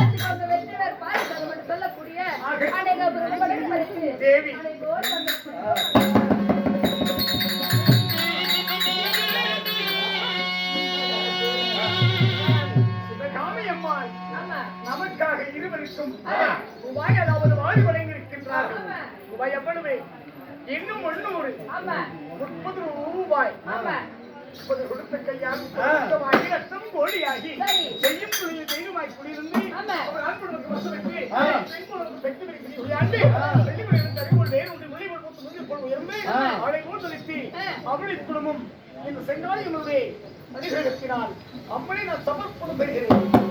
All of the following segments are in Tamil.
அதிகாரத்தை வெற்றிவர் பாதுகாப்பு சொல்லக்கூடிய பரிசு. தேவி. நமக்காக இருவருக்கும். ரூபாய் அதாவது வாரி வழங்கியிருக்கின்றார்கள். ரூபாய் எவ்வளவு இன்னும் முன்னூறு. முப்பது ரூபாய் ஆமா. முப்பது கொடுத்த கையால் கொடுத்தவாகி ரத்தம் கோடியாகி சரி. செய்யும் தெய்வமாய் குடியிருந்து. அவர் பெற்று உயாண்டு வெள்ளிமலையின் தறிவுள் வேறு ஒன்று போல் உயர்ந்து ஆ. அவளை ஊர்தளித்து ஆ. அவளின் குடும்பம் இந்த செங்காலியனுடைய அடிகளிடத்தினால் அம்மனை நான் சமர்ப்பணம் பெறுகிறேன்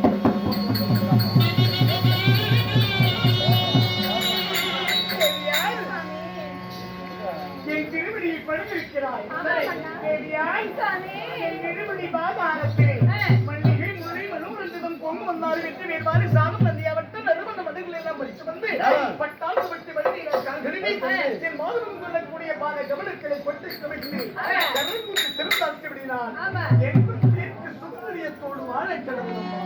என் மாதவன் கொள்ளக்கூடிய பாத கவனங்களை கொட்டு கவிழ்ந்து ஆ. கரும்புக்கு திருந்தாழ்த்து விடினான். என்று தீர்த்து சுந்தரியத்தோடு வாழ கடவுளம்மா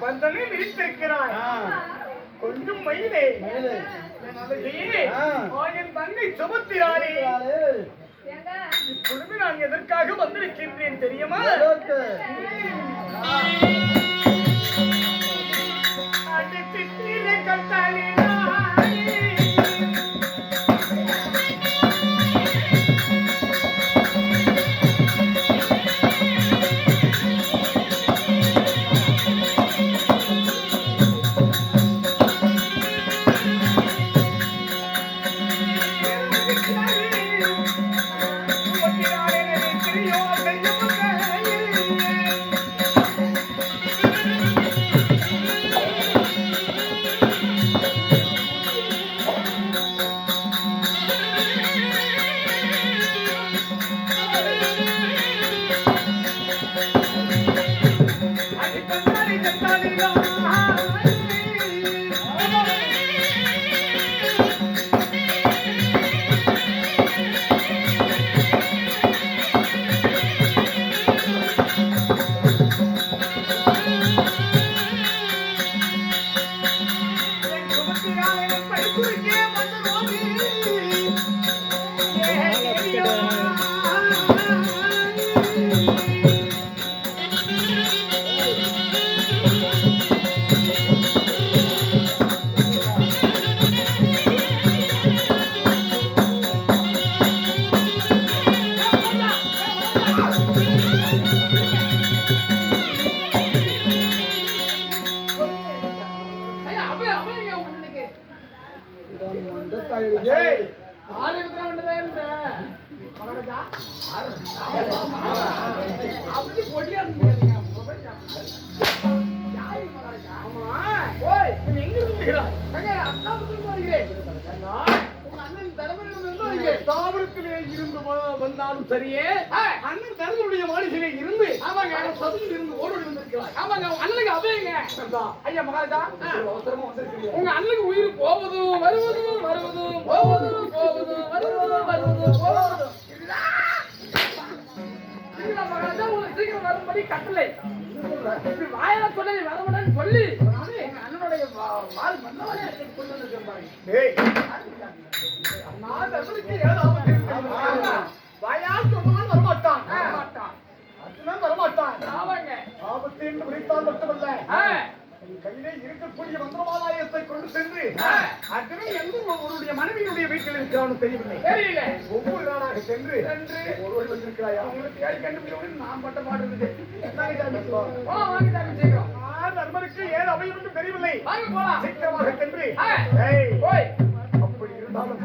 வந்தனை விரித்திருக்கிறாய். கொஞ்சம் மயிலே. என் அழகையே ஆ. ஆ, என் தங்கை சுமத்திராரே ஏங்க. இப்பொழுது நான் எதற்காக வந்திருக்கின்றேன் தெரியுமா? அடி இருந்து வந்தாலும் சரியே. அண்ணன் தனதுடைய மாளிகையிலே இருந்து ஆமாங்க. சபையில் இருந்து ஓடி வந்திருக்கிறாய் ஆமாங்க, உங்க அண்ணனுக்கு அபயங்க. ஐயா மகாராஜா. அவசரமா வந்திருக்கிறீர்கள் உங்க அண்ணனுக்கு உயிர் போவதும் வருவதும் வருவதும் போவதும் போவதும் வருவதும் வருவதும் போவதும். மகாராஜா உங்களுக்கு சீக்கிரம் வரும்படி கட்டளை. வாயால சொல்லி வரமுடன் சொல்லி. வா- வால் மன்னவனே கொண்டு ஆமா. வாயால் சொன்னவன் வரமாட்டான். மாட்டான் அர்ஜுனன் வரமாட்டான். ஆபத்து என்று விழித்தால் மட்டுமல்ல. கையிலே இருக்கக்கூடிய மந்திரமாலாயத்தை கொண்டு சென்று. அர்ஜுனன் எந்த ஒருவருடைய மனைவியினுடைய வீட்டில் இருக்கிறான்னு தெரியவில்லை. தெரியல. ஒவ்வொரு நாளாக சென்று சென்று ஒருவர் வந்திருக்கிறாயா? உங்களுக்கு தேடி கண்டுபிடிக்கணும் நான் பட்ட பாடு இருக்கு என்னங்க சாமி சொல்லுவாங்க? போலாம் வாங்கி தரேன் சீக்கிரம் ஆ, நண்பருக்கு ஏன் அவையும் என்று தெரியவில்லை? சீக்கிரமாக சென்று. அப்படி இருந்தாலும்.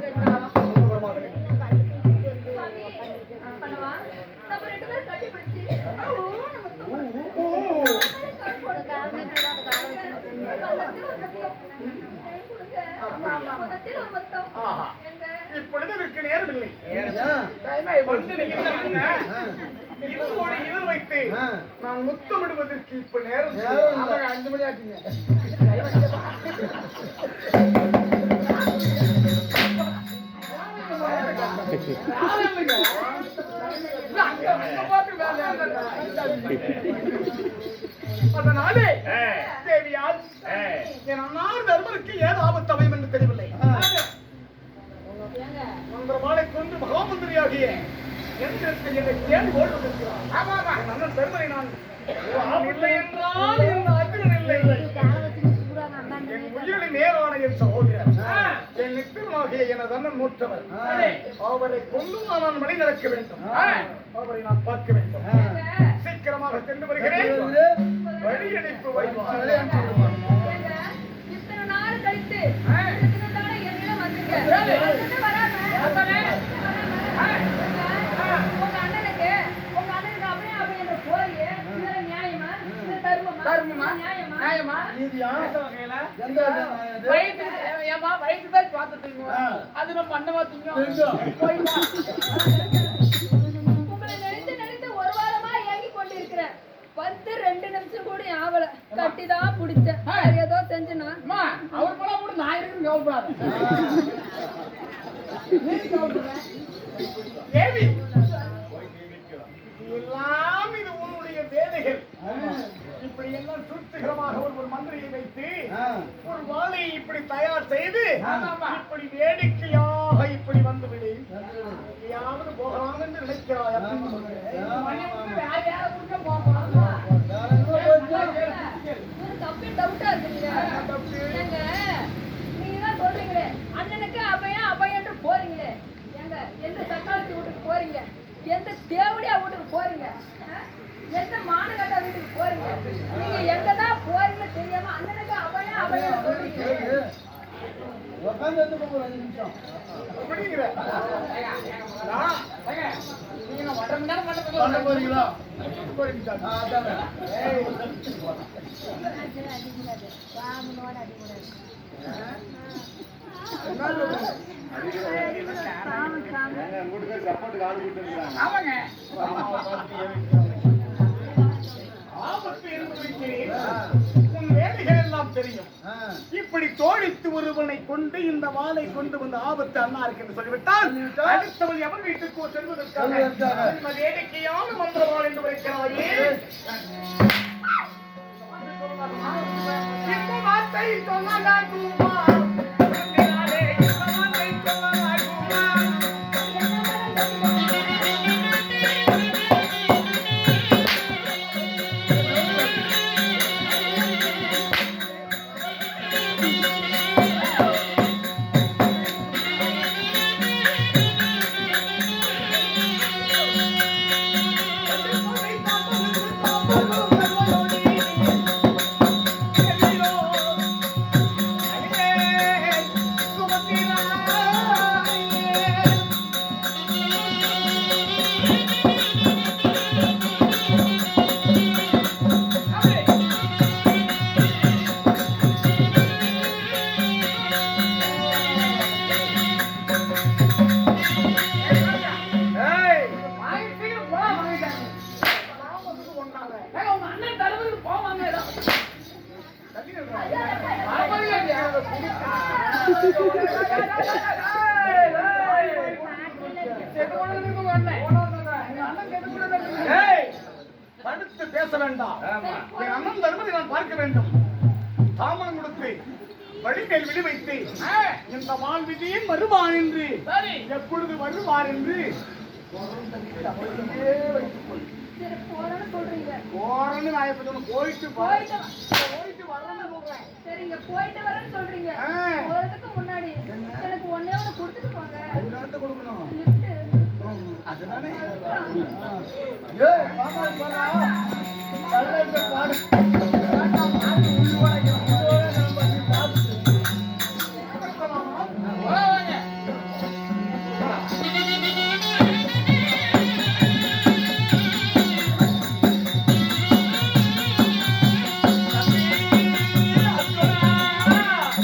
இப்பொழுது இதற்கு நேரமில்லை. வந்து நீங்க என்ன பண்ணுங்க? இதோடு இதழ் வைத்து நான் முத்தமிடுவதற்கு இப்ப நேரம் இல்லை. ஆமாங்க அஞ்சு மணி ஆச்சுங்க அதனாலே தேவியால் என் அன்னார் தர்மருக்கு ஏது ஆபத்து அமையும் என்று தெரியவில்லை மந்திரமாலை கொண்டு மகாமந்திரியாகிய எந்திரத்தை என்னை தேடி ஓடி வந்திருக்கிறார். என் அண்ணன் நான் இல்லை என்றால் என் அர்ஜுனன் இல்லை என் உயிரின் நேரான என் சகோதரர் என் நித்திரமாகிய எனது அண்ணன் மூற்றவர் அவரை கொண்டு நான் மணி நடக்க வேண்டும் அவரை நான் பார்க்க வேண்டும் சீக்கிரமாக சென்று வருகிறேன் வழியடைப்பு வைப்பார் கழித்து வராம உங்க அண்ணனுக்கு உங்க அண்ணனுக்கு அப்படியே அப்படியே இந்த போறியே இதுல நியாயமா தர்மமா? நியாயமா? நீதியா? வகையில? எந்த? வயிற்று ஏம்மா, வயிற்று திங்குவோம். அது நம்ம அண்ணமா திங்கும். போய் வா. உங்களை நினைத்து நினைத்து ஒரு வாரமா ஏங்கி கொண்டிருக்கிறேன் வந்து ரெண்டு நிமிஷம் கூட ஆவல கட்டிதான் புடிச்சேன் வேற ஏதோ செஞ்சனா அம்மா, அவர் கூட நான் கவலைப்படாத. இப்படி எல்லாம் சுருத்துகரமாக ஒரு ஒரு மந்திரியை வைத்து ஒரு வாளை இப்படி தயார் செய்து இப்படி வேடிக்கையாக இப்படி வந்துவிடு. எங்கேயாவது போகலாம் என்று நினைக்கிறாய் அப்படின்னு சொல்றீங்களே. அண்ணனுக்கு அபயம் அபயம்னு போறீங்களே. ஏங்க எந்த சக்காலத்தி வீட்டுக்கு போறீங்க? எந்த தேவடியா வீட்டுக்கு போறீங்க? எந்த மானகட்டா வீட்டுக்கு போறீங்க? நீங்க தெரியாம அண்ணனுக்கு சொல்றீங்க. நேரம் பண்ண போறீங்களா? ஆபத்து என்று வைக்கிறேன் இப்படி தோழித்து ஒருவனை கொண்டு இந்த வாளை கொண்டு வந்து ஆபத்து அண்ணாருக்கு என்று சொல்லிவிட்டால் அடுத்தவள் எவன் வீட்டுக்கோ செல்வதற்காக? மந்திரவாள் என்று வைக்கிறாயே என் அண்ணன் தருமதை நான் பார்க்க வேண்டும் தாமரம் கொடுத்து வழிமேல் விழி வைத்து இந்த வாழ்விதியே வருவான் என்று சரி எப்பொழுது வருவார் என்று சரி போறேன்னு நான் இப்ப. போயிட்டு. போயிட்டு. போயிட்டு வரேன்னு சொல்றேன். சரிங்க போயிட்டு வரேன்னு சொல்றீங்க. போறதுக்கு முன்னாடி எனக்கு ஒண்ணே ஒண்ணு கொடுத்துட்டு போங்க என்னத்த கொடுக்கணும்? அதுதானே ஏய். நல்ல பாடு